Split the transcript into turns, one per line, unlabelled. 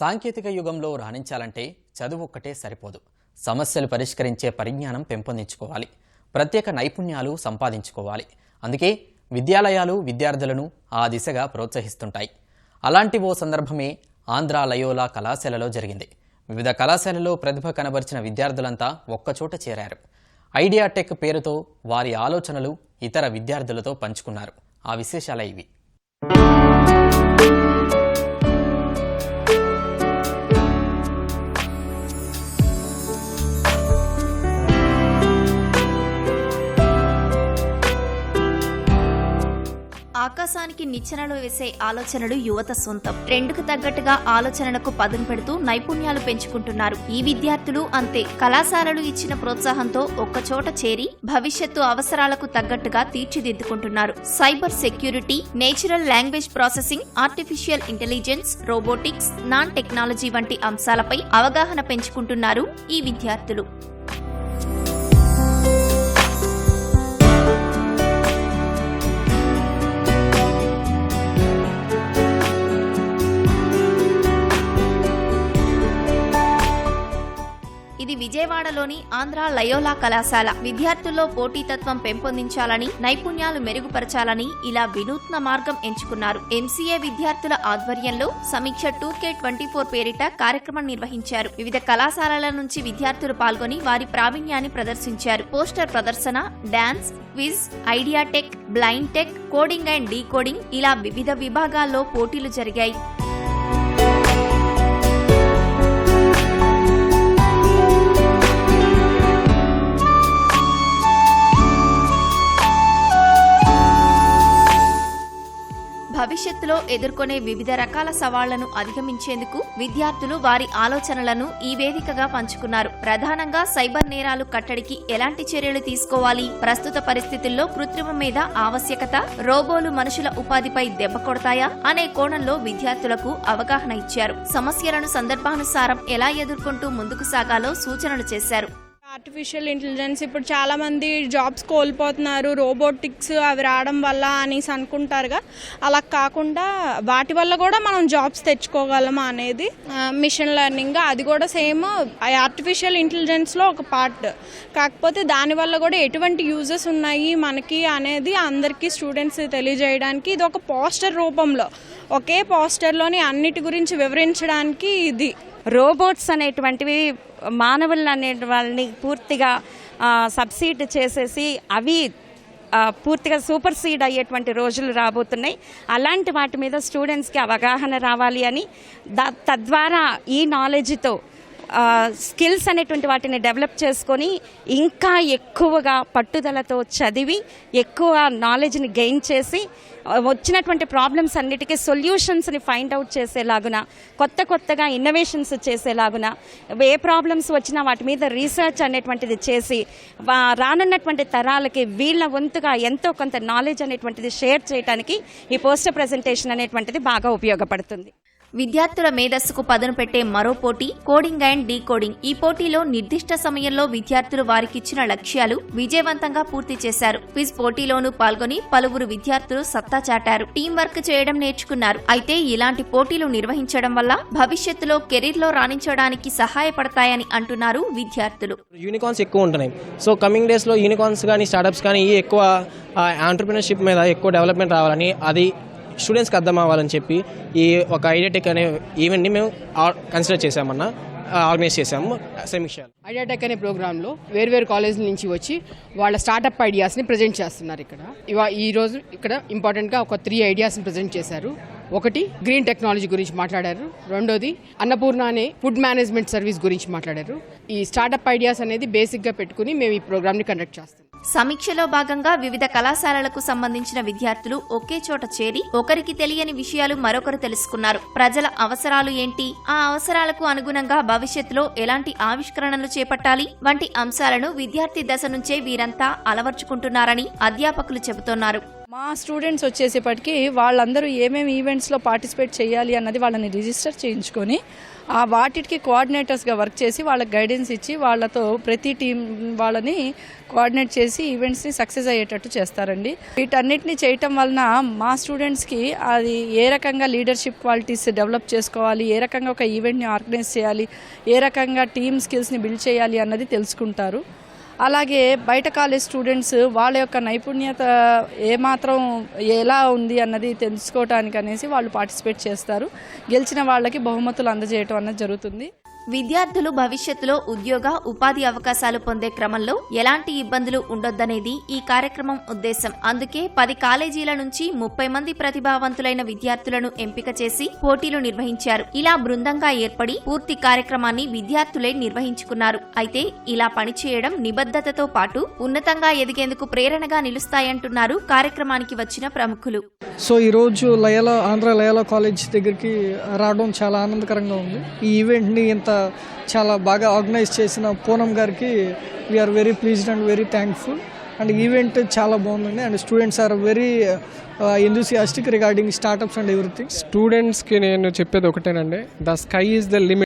సాంకేతిక యుగంలో రాణించాలంటే చదువు ఒక్కటే సరిపోదు. సమస్యలు పరిష్కరించే పరిజ్ఞానం పెంపొందించుకోవాలి. ప్రత్యేక నైపుణ్యాలు సంపాదించుకోవాలి. అందుకే విద్యాలయాలు విద్యార్థులను ఆ దిశగా ప్రోత్సహిస్తుంటాయి. అలాంటి ఓ సందర్భమే ఆంధ్ర లయోలా కళాశాలలో జరిగింది. వివిధ కళాశాలలో ప్రతిభ కనబరిచిన విద్యార్థులంతా ఒక్కచోట చేరారు. ఐడియా టెక్ పేరుతో వారి ఆలోచనలు ఇతర విద్యార్థులతో పంచుకున్నారు. ఆ విశేషాలే ఇవి.
ఆకాశానికి నిచ్చెనలు వేసే ఆలోచనలు యువత సొంతం. ట్రెండ్కు తగ్గట్టుగా ఆలోచనలకు పదును పెడుతూ నైపుణ్యాలు పెంచుకుంటున్నారు. ఈ విద్యార్థులు అంతే. కళాశాలలు ఇచ్చిన ప్రోత్సాహంతో ఒక్కచోట చేరి భవిష్యత్తు అవసరాలకు తగ్గట్టుగా తీర్చిదిద్దుకుంటున్నారు. Cyber security natural language processing artificial intelligence robotics non technology వంటి అంశాలపై అవగాహన పెంచుకుంటున్నారు ఈ విద్యార్థులు. తెలంగాణలోని ఆంధ్ర లయోలా కళాశాల విద్యార్థుల్లో పోటీతత్వం పెంపొందించాలని నైపుణ్యాలు మెరుగుపరచాలని ఇలా వినూత్న మార్గం ఎంచుకున్నారు. ఎంసీఏ విద్యార్థుల ఆధ్వర్యంలో సమీక్ష టూ కే ట్వంటీ ఫోర్ పేరిట కార్యక్రమం నిర్వహించారు. వివిధ కళాశాలల నుంచి విద్యార్థులు పాల్గొని వారి ప్రావీణ్యాన్ని ప్రదర్శించారు. పోస్టర్ ప్రదర్శన dance quiz idea tech blind tech coding and decoding ఇలా వివిధ విభాగాల్లో పోటీలు జరిగాయి. భవిష్యత్తులో ఎదుర్కొనే వివిధ రకాల సవాళ్ళను అధిగమించేందుకు విద్యార్థులు వారి ఆలోచనలను ఈ వేదికగా పంచుకున్నారు. ప్రధానంగా సైబర్ నేరాలు కట్టడికి ఎలాంటి చర్యలు తీసుకోవాలి? ప్రస్తుత పరిస్థితుల్లో కృత్రిమ మీద ఆవశ్యకత? రోబోలు మనుషుల ఉపాధిపై దెబ్బ కొడతాయా? అనే కోణంలో విద్యార్థులకు అవగాహన ఇచ్చారు. సమస్యలను సందర్భానుసారం ఎలా ఎదుర్కొంటూ ముందుకు సాగాలో సూచనలు చేశారు.
ఆర్టిఫిషియల్ ఇంటెలిజెన్స్ ఇప్పుడు చాలా మంది జాబ్స్ కోల్పోతున్నారు రోబోటిక్స్ అవి రావడం వల్ల అనేసి అనుకుంటారుగా. అలా కాకుండా వాటి వల్ల కూడా మనం జాబ్స్ తెచ్చుకోగలము అనేది మిషన్ లెర్నింగ్ అది కూడా సేమ్ ఆర్టిఫిషియల్ ఇంటెలిజెన్స్లో ఒక పార్ట్ కాకపోతే దానివల్ల కూడా ఎటువంటి యూజెస్ ఉన్నాయి మనకి అనేది అందరికీ స్టూడెంట్స్ తెలియజేయడానికి ఇది ఒక పోస్టర్ రూపంలో. ఒకే పోస్టర్లోని అన్నిటి గురించి వివరించడానికి ఇది.
రోబోట్స్ అనేటువంటివి మానవులు అనే వాళ్ళని పూర్తిగా సబ్సీడ్ చేసేసి అవి పూర్తిగా సూపర్ సీడ్ అయ్యేటువంటి రోజులు రాబోతున్నాయి. అలాంటి వాటి మీద స్టూడెంట్స్కి అవగాహన రావాలి అని దా తద్వారా ఈ నాలెడ్జ్తో స్కిల్స్ అనేటువంటి వాటిని డెవలప్ చేసుకొని ఇంకా ఎక్కువగా పట్టుదలతో చదివి ఎక్కువ నాలెడ్జ్ని గెయిన్ చేసి వచ్చినటువంటి ప్రాబ్లమ్స్ అన్నిటికీ సొల్యూషన్స్ని ఫైండ్ అవుట్ చేసేలాగున కొత్త కొత్తగా ఇన్నోవేషన్స్ చేసేలాగున ఏ ప్రాబ్లమ్స్ వచ్చినా వాటి మీద రీసెర్చ్ అనేటువంటిది చేసి రానున్నటువంటి తరాలకి వీళ్ళ వంతుగా ఎంతో కొంత నాలెడ్జ్ అనేటువంటిది షేర్ చేయడానికి ఈ పోస్టర్ ప్రజెంటేషన్ అనేటువంటిది బాగా ఉపయోగపడుతుంది.
విద్యార్థుల మేధస్సుకు పదును పెట్టే మరో పోటీ కోడింగ్ అండ్ డీకోడింగ్. ఈ పోటీలో నిర్దిష్ట సమయంలో విద్యార్థులు వారికిచ్చిన లక్ష్యాలు విజయవంతంగా పూర్తి చేశారు. క్విజ్ పోటీలోనూ పాల్గొని పలువురు విద్యార్థులు సత్తా చాటారు. టీం వర్క్ చేయడం నేర్చుకున్నారు. అయితే ఇలాంటి పోటీలు నిర్వహించడం వల్ల భవిష్యత్తులో కెరీర్లో రాణించడానికి సహాయపడతాయని అంటున్నారు విద్యార్థులు.
యూనికాన్స్ ఎక్కువ ఉంటున్నాయి. సో కమింగ్ డేస్లో యూనికార్న్స్ కానీ స్టార్టప్స్ కానీ ఎక్కువ ఆంటర్ప్రినర్షిప్ మీద ఎక్కువ డెవలప్మెంట్ రావాలని అది స్టూడెంట్స్కి అర్థం అవ్వాలని చెప్పి ఈ ఒక ఐడియాటెక్ అనే ఈవెంట్ని మేము కన్సిడర్ చేశామన్నా ఆర్గనైజ్ చేసాము సమీక్ష
ఐడియాటెక్ అనే ప్రోగ్రాంలో వేర్వేరు కాలేజీల నుంచి వచ్చి వాళ్ళ స్టార్టప్ ఐడియాస్ని ప్రజెంట్ చేస్తున్నారు ఇక్కడ. ఇవా ఈ రోజు ఇక్కడ ఇంపార్టెంట్గా ఒక త్రీ ఐడియాస్ని ప్రజెంట్ చేశారు. ఒకటి గ్రీన్ టెక్నాలజీ గురించి మాట్లాడారు. రెండోది అన్నపూర్ణ అనే ఫుడ్ మేనేజ్మెంట్ సర్వీస్ గురించి మాట్లాడారు. ఈ స్టార్టప్ ఐడియాస్ అనేది బేసిక్గా పెట్టుకుని మేము ఈ ప్రోగ్రామ్ని కండక్ట్ చేస్తాం
సమీక్షలో భాగంగా వివిధ కళాశాలలకు సంబంధించిన విద్యార్థులు ఒకే చోట చేరి ఒకరికి తెలియని విషయాలు మరొకరు తెలుసుకున్నారు. ప్రజల అవసరాలు ఏంటి? ఆ అవసరాలకు అనుగుణంగా భవిష్యత్తులో ఎలాంటి ఆవిష్కరణలు చేపట్టాలి? వంటి అంశాలను విద్యార్థి దశ నుంచే వీరంతా అలవర్చుకుంటున్నారని అధ్యాపకులు చెబుతున్నారు.
మా స్టూడెంట్స్ వచ్చేసేపటికి వాళ్ళందరూ ఏమేమి ఈవెంట్స్లో పార్టిసిపేట్ చేయాలి అన్నది వాళ్ళని రిజిస్టర్ చేయించుకొని ఆ వాటికి కోఆర్డినేటర్స్గా వర్క్ చేసి వాళ్ళకి గైడెన్స్ ఇచ్చి వాళ్ళతో ప్రతి టీం వాళ్ళని కోఆర్డినేట్ చేసి ఈవెంట్స్ని సక్సెస్ అయ్యేటట్టు చేస్తారండి. వీటన్నిటిని చేయటం వలన మా స్టూడెంట్స్కి అది ఏ రకంగా లీడర్షిప్ క్వాలిటీస్ డెవలప్ చేసుకోవాలి ఏ రకంగా ఒక ఈవెంట్ని ఆర్గనైజ్ చేయాలి ఏ రకంగా టీమ్ స్కిల్స్ని బిల్డ్ చేయాలి అన్నది తెలుసుకుంటారు. అలాగే బయట కాలేజ్ స్టూడెంట్స్ వాళ్ళ యొక్క నైపుణ్యత ఏమాత్రం ఎలా ఉంది అన్నది తెలుసుకోవటానికి అనేసి వాళ్ళు పార్టిసిపేట్ చేస్తారు. గెలిచిన వాళ్ళకి బహుమతులు అందజేయటం అన్నది జరుగుతుంది.
విద్యార్థులు భవిష్యత్తులో ఉద్యోగ ఉపాధి అవకాశాలు పొందే క్రమంలో ఎలాంటి ఇబ్బందులు ఉండొద్దనేది ఈ కార్యక్రమం ఉద్దేశం. అందుకే పది కాలేజీల నుంచి ముప్పై మంది ప్రతిభావంతులైన విద్యార్థులను ఎంపిక చేసి పోటీలు నిర్వహించారు. ఇలా బృందంగా ఏర్పడి పూర్తి కార్యక్రమాన్ని విద్యార్థులే నిర్వహించుకున్నారు. అయితే ఇలా పనిచేయడం నిబద్ధతతో పాటు ఉన్నతంగా ఎదిగేందుకు ప్రేరణగా నిలుస్తాయంటున్నారు కార్యక్రమానికి వచ్చిన ప్రముఖులు.
సో ఈరోజు లయలా ఆంధ్ర లయల కాలేజ్ దగ్గరికి రావడం చాలా ఆనందకరంగా ఉంది. ఈ ఈవెంట్ని ఇంత చాలా బాగా ఆర్గనైజ్ చేసిన పూనం గారికి we are very pleased and very thankful and event చాలా బాగుందండి. And students are very enthusiastic regarding startups and everything
స్టూడెంట్స్కి నేను చెప్పేది ఒకటేనండి. The sky is the limit